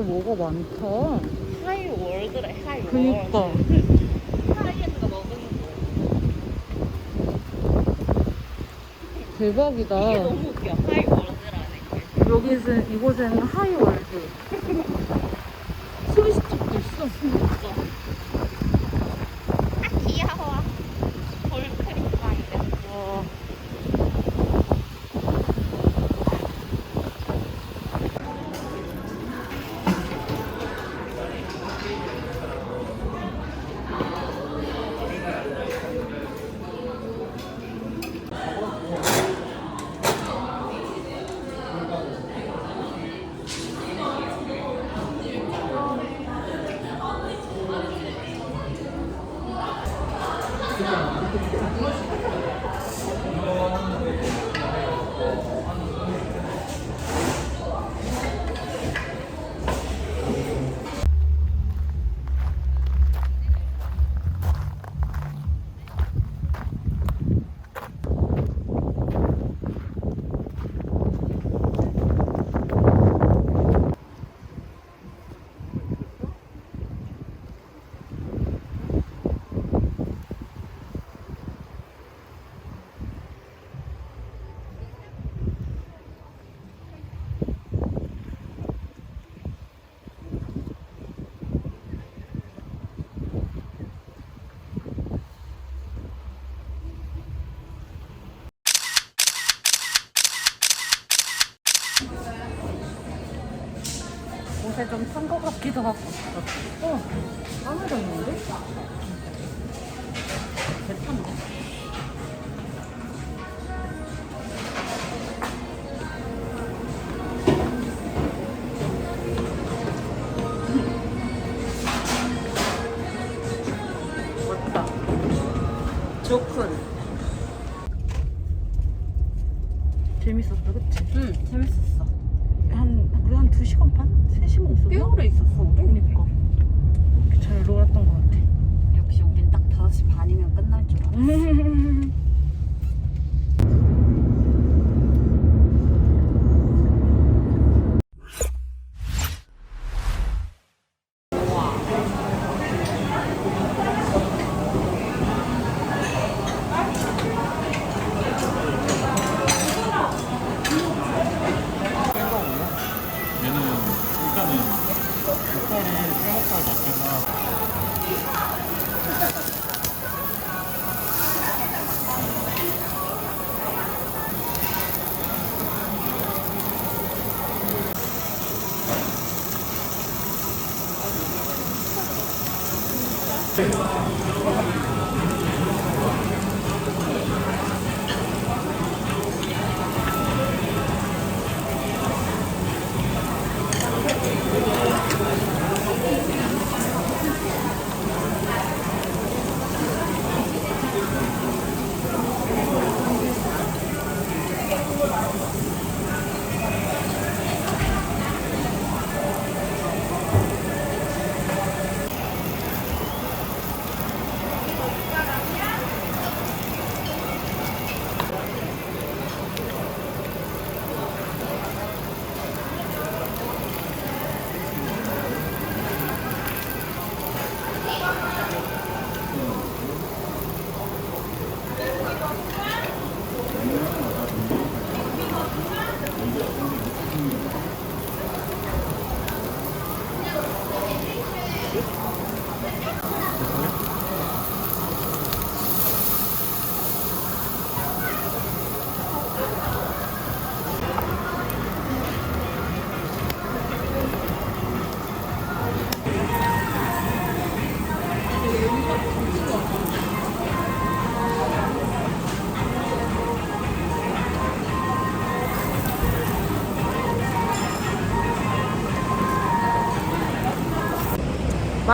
여기도 뭐가 많다. 하이 월드래 하이 그니까. 하이엔드가 먹은 대박이다. 이게 너무 웃겨 하이 월드라는 게 여기는, 이곳에는 하이월드. 옷에 좀탄것 같기도 하고. 어, 아무도 없는데? 괜찮네. 반이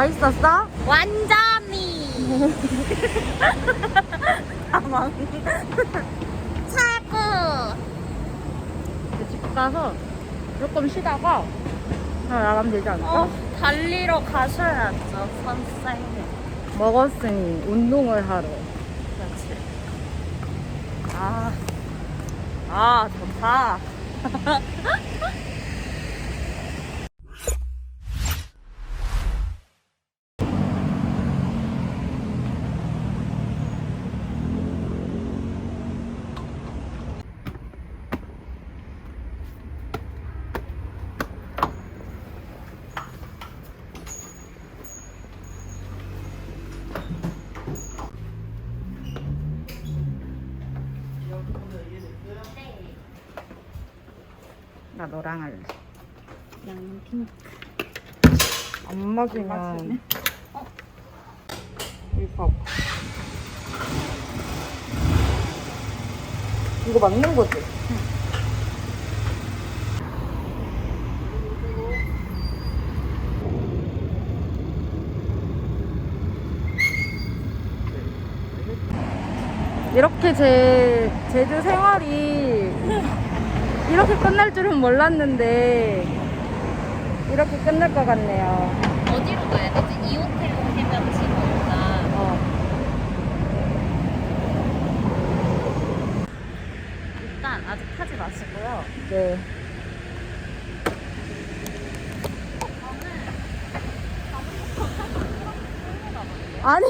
맛있었어? 완전히 아망. 최고 집 가서 조금 쉬다가 다 나가면 되지 않을까? 어 달리러 가셔야죠 선생님 먹었으니 운동을 하러. 그렇지 아, 아 좋다. 나 너랑 할래. 양은 핑크. 안 맞으면 이 봐봐. 이거 맞는 거지? 이렇게 제 제주 생활이 이렇게 끝날 줄은 몰랐는데 이렇게 끝날 것 같네요. 어디로 가야 되지? 이 호텔로 해변 지구가 어. 일단 아직 타지 마시고요. 네. 아니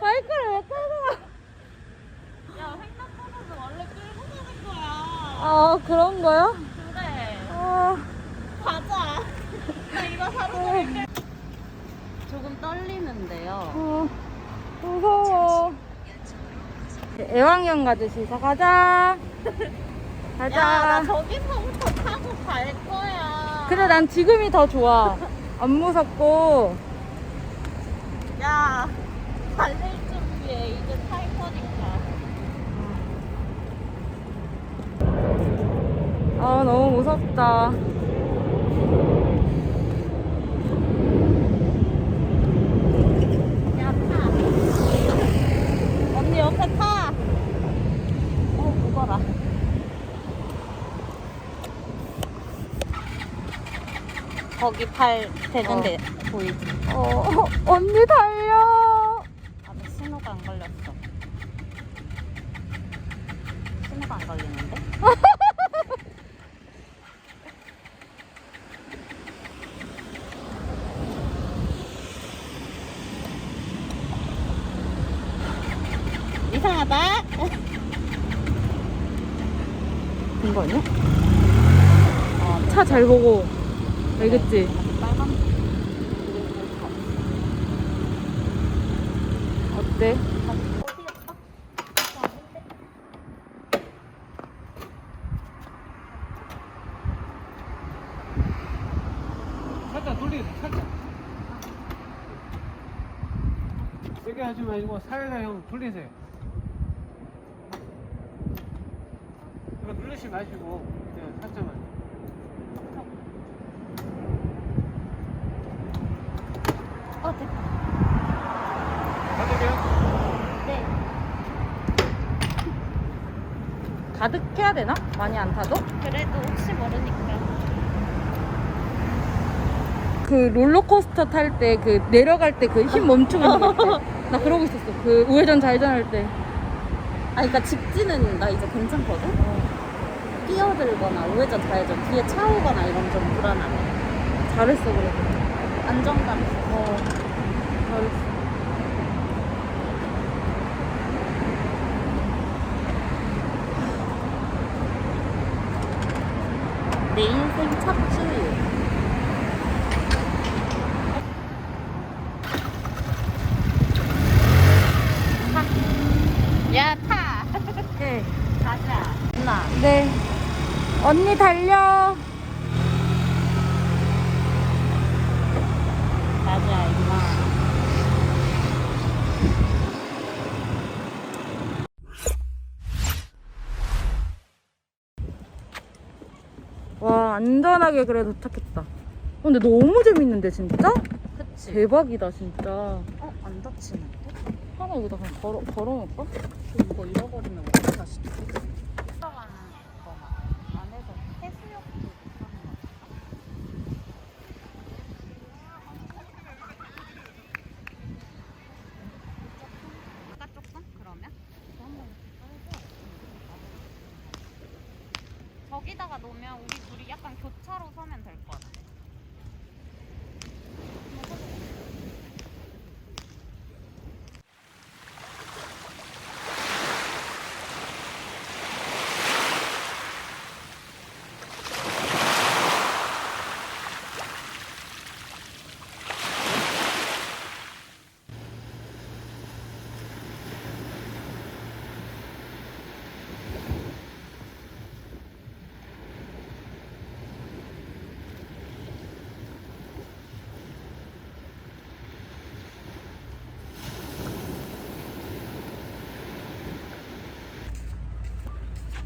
바이크를 왜 타고 가? 야, 횡단보도는 원래 끌고 가는 거야. 아 그런 거요? 그래. 아, 가자. 나 이거 하루 종일 끌. 조금 떨리는데요. 어, 무서워. 애완견 가듯이 자 가자. 가자. 야, 나 저기서부터 타고 갈 거야. 그래 난 지금이 더 좋아. 안 무섭고. 야, 달릴 준비해. 이제 탈 거니까. 아 너무 무섭다. 야, 타. 언니 옆에 타. 어, 무거라. 거기 팔 되는데 보이지? 어 언니 달려. 아직 신호가 안 걸렸어. 신호가 안 걸리는데? 이상하다. 된 거 아니야? 차 잘 보고. 알겠지? 어때? 살짝 돌리세요 살짝 세게 하지 마시고 살살 형 돌리세요 이거 누르지 마시고 그냥 살짝만 어, 됐다. 가득해요? 네. 가득 해야 되나? 많이 안 타도? 그래도 혹시 모르니까. 그 롤러코스터 탈 때 그 내려갈 때 그 힘 멈추는 거 같아. 나 그러고 있었어. 그 우회전 좌회전 할 때. 아, 그러니까 직진은 나 이제 괜찮거든? 뛰어들거나 우회전 좌회전 뒤에 차 오거나 이런 좀 불안하네. 잘했어 그래도. 안정감. 어. 잘했어. 내 인생 첫 주유. 타. 야, 타. 네. 가자. 누나. 네. 언니 달려. 가자, 임마. 와 안전하게 그래 도착했다. 어, 근데 너무 재밌는데 진짜? 그치? 대박이다 진짜. 어, 안 다치는데? 하나 여기다 그냥 걸어 걸어놓을까? 이거 잃어버리면 어떡하시 들어가는 거나 안에서 해수욕도 못하는 거 아까 조금 그러면? 여기다가 놓으면 우리 둘이 약간 교차로 서면 될 것 같아.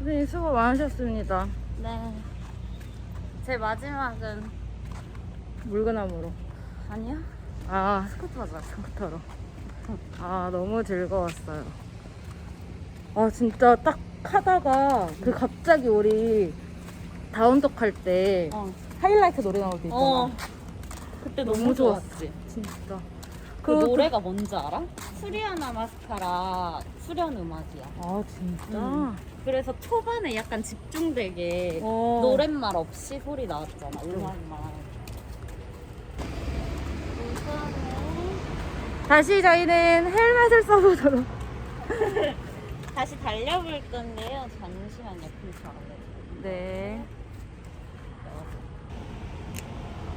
선생님 수고 많으셨습니다. 네. 제 마지막은 물구나무로. 아니야? 아, 스쿠터죠. 스쿠터로. 아, 너무 즐거웠어요. 아, 진짜 딱 하다가 그 갑자기 우리 다운독 할 때 어. 하이라이트 노래 나올 때 있잖아. 어. 그때 너무, 너무 좋았어. 좋았지. 진짜. 그 그것도- 노래가 뭔지 알아? 수리아나 마스카라 수련 음악이야. 아, 진짜? 음. 그래서 초반에 약간 집중되게 어. 노랫말 없이 소리 나왔잖아. 음악만. 다시 저희는 헬멧을 써보도록. 다시 달려볼 건데요. 잠시만요. 불편해. 네.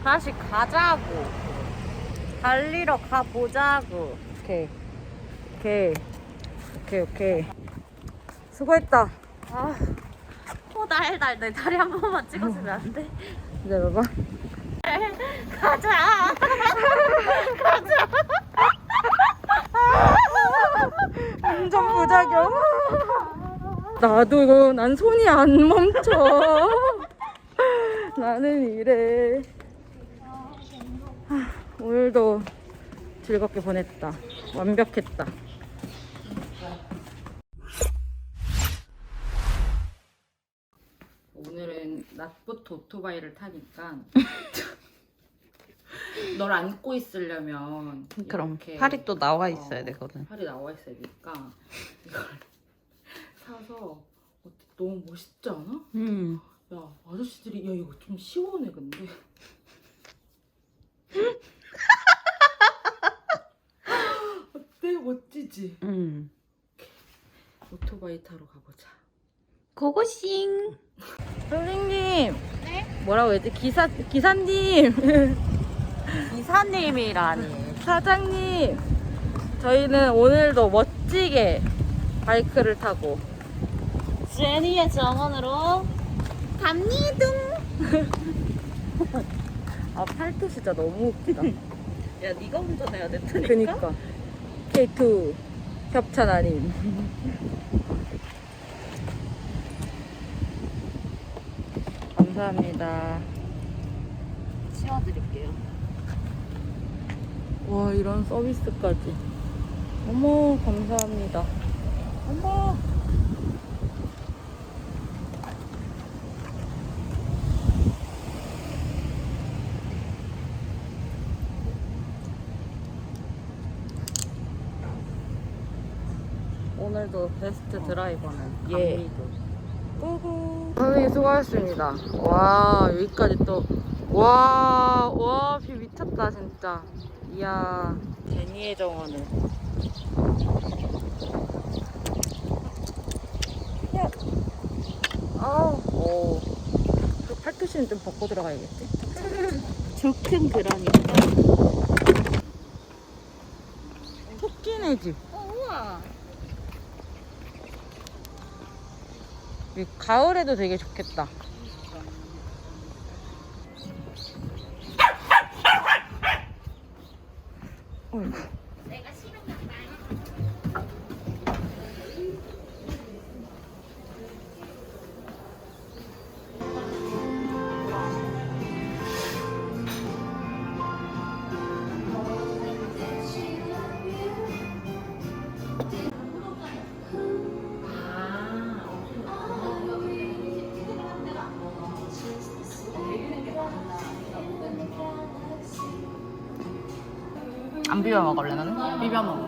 다시 가자고. 달리러 가보자고. 오케이. 오케이. 오케이, 오케이. 수고했다. 아, 호달달 내 다리 한 번만 찍어주면 안 돼? 기다려봐. 가자. 운전 부작용. 나도 이거 난 손이 안 멈춰. 나는 이래. 하, 오늘도 즐겁게 보냈다. 완벽했다. 오늘은 오토바이를 타니까 널 안고 있으려면 그럼 이렇게 팔이 또 나와 있어야 어, 되거든. 팔이 나와 있어야 되니까 이걸 사서 어때? 너무 멋있지 않아? 음. 야 아저씨들이 야 이거 좀 시원해 근데 어때 멋지지? 음. 오토바이 타러 가보자 고고싱. 선생님 네? 뭐라고 했지? 기사 기사님 이사님이라니. 사장님 저희는 오늘도 멋지게 바이크를 타고 제니의 정원으로 갑니다. 아 팔도 진짜 너무 웃기다 야, 네가 운전해야 된다니까. 그니까 K2 협찬 아님 감사합니다 치워드릴게요. 와 이런 서비스까지 어머 감사합니다 어머 오늘도 베스트 드라이버는 예. 강미도. 우후. 선생님 수고하셨습니다. 와 여기까지 또와와뷰 미쳤다 진짜. 이야. 제니의 정원을. 야. 아우. 오 그 팔토시는 좀 벗고 들어가야겠지? 좋긴 그러니까. 토끼네 집. 어, 우와. 가을에도 되게 좋겠다. 안 비벼 먹을래 나는? 비벼 먹어.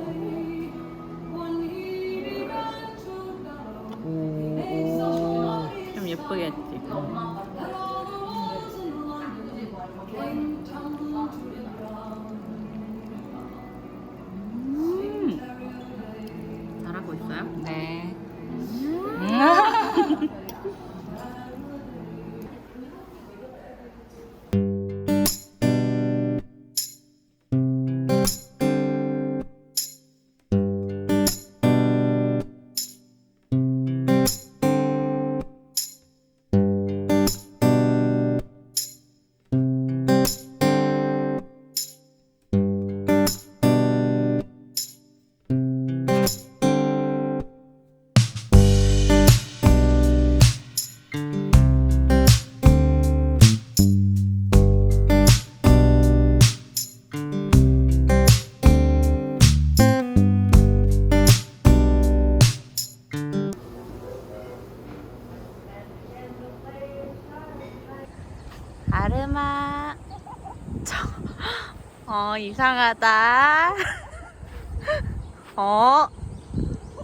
어, 이상하다. 어,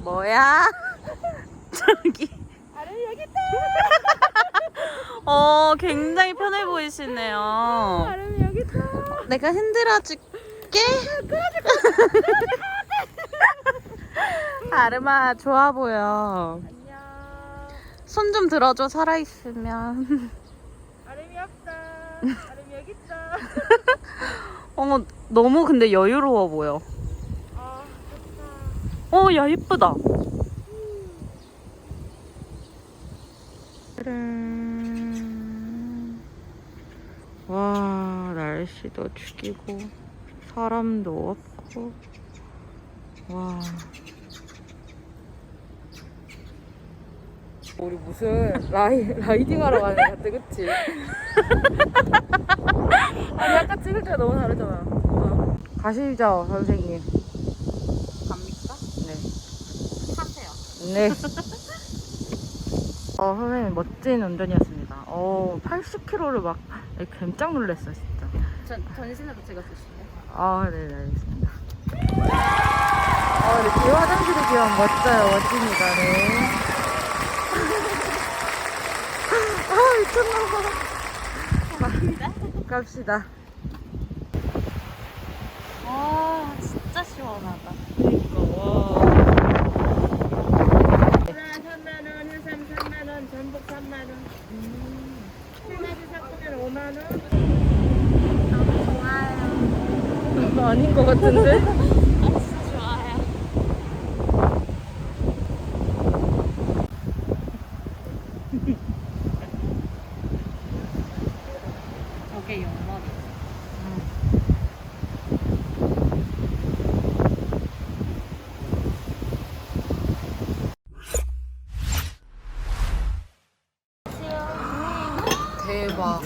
뭐야? 저기. 어, 굉장히 편해 보이시네요. 아르 여기 있다. 내가 흔들어 줄게. 아르마 좋아 보여. 안녕. 손 좀 들어줘 살아 있으면. 아름이 없다. 아름이 여기 있다. 어머 너무 근데 여유로워 보여. 아, 어, 야 예쁘다. 짜란. 와 날씨도 죽이고 사람도 없고 와 우리 무슨 라이, 라이딩 하러 가는 것 같아, 그치? 아니, 아까 찍을 때가 너무 다르잖아. 어. 가시죠, 선생님. 갑니까? 네. 타세요. 네. 어, 선생님, 멋진 운전이었습니다. 어, 80km를 막, 깜짝 놀랐어, 진짜. 전 전신으로 찍어주실래요? 아, 네, 네, 알겠습니다. 아, 네, 뒤에 화장실이 지금 멋져요, 멋집니다, 네. 아, 미쳤나 봐. 갑시다. 와 진짜 시원하다. 그니까, 와. 3만원, 해삼 3만원, 전복 3만원. 세마리 샀으면 5만원. 너무 좋아요. 아닌 것 같은데? 아 진짜 좋아요. 저게 연말이. 대박.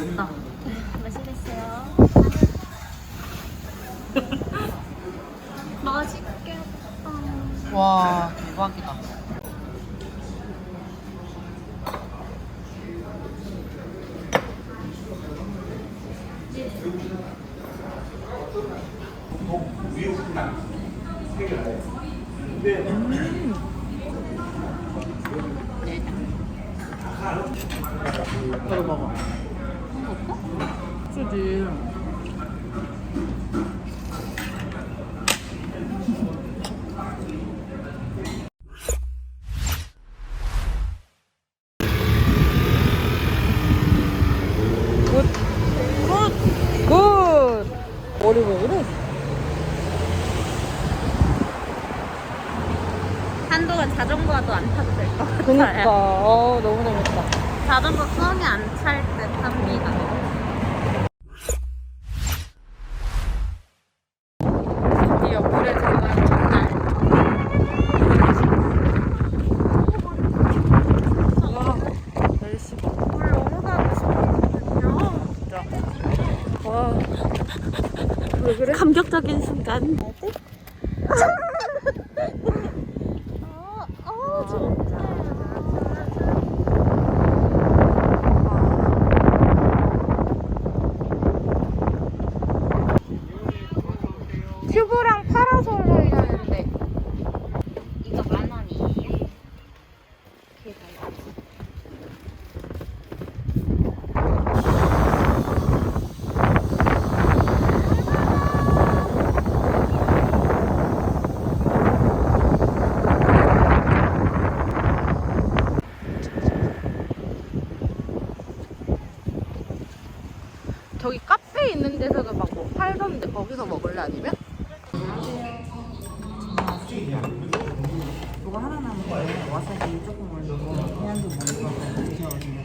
맛있겠어요. 맛있겠다. 와, 대박이다. 바로 먹어. 쓰지. 굿. 굿. 굿. 머리 왜 그래? 한동안 자전거도 안 타도 될것 같아요. 그니까. 어, 너무 재밌다. 자전거 썸이 안 찰 듯 합니다. 드디어 물에 들어가는 첫날. 와, 날씨. 물 너무 가고 싶거든요. 진짜. 와. 왜 그래? 감격적인 순간. 어, 어, 진짜. 튜브랑 파라솔로 일하는데. 이거 만 원이에요? 거기서 먹을래 아니면? 이거 하나 남은 와사비 조금 올리고 그냥 좀 먹어서 드셔보세요.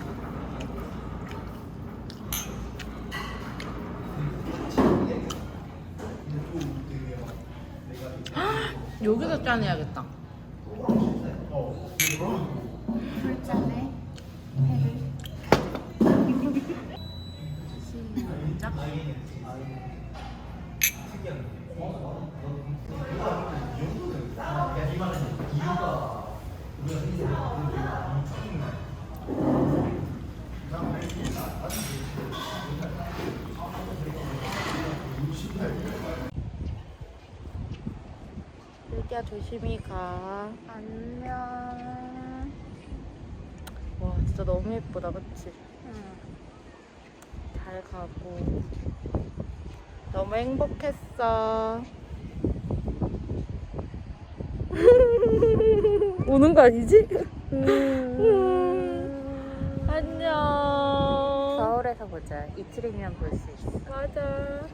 여기서 짜내야겠다. 시작. 조심히 가. 안녕. 와 진짜 너무 예쁘다, 그치? 잘 가고. 너무 행복했어. 우는 거 아니지? 안녕. 서울에서 보자. 이틀이면 볼 수 있어. 맞아.